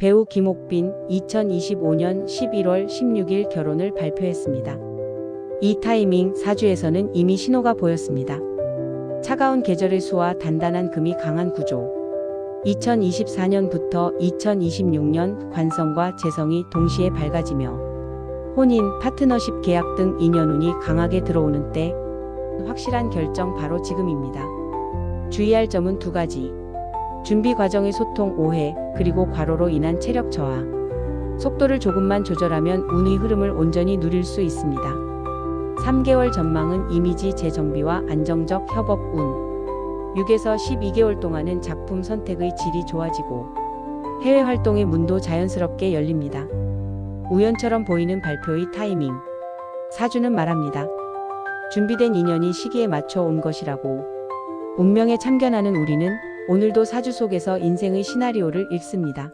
배우 김옥빈 2025년 11월 16일 결혼을 발표했습니다. 이 타이밍 사주에서는 이미 신호가 보였습니다. 차가운 계절의 수와 단단한 금이 강한 구조. 2024년부터 2026년 관성과 재성이 동시에 밝아지며 혼인, 파트너십 계약 등 인연운이 강하게 들어오는 때 확실한 결정 바로 지금입니다. 주의할 점은 두 가지. 준비 과정의 소통 오해, 그리고 과로로 인한 체력 저하. 속도를 조금만 조절하면 운의 흐름을 온전히 누릴 수 있습니다. 3개월 전망은 이미지 재정비와 안정적 협업 운. 6에서 12개월 동안은 작품 선택의 질이 좋아지고 해외 활동의 문도 자연스럽게 열립니다. 우연처럼 보이는 발표의 타이밍. 사주는 말합니다. 준비된 인연이 시기에 맞춰 온 것이라고. 운명에 참견하는 우리는 오늘도 사주 속에서 인생의 시나리오를 읽습니다.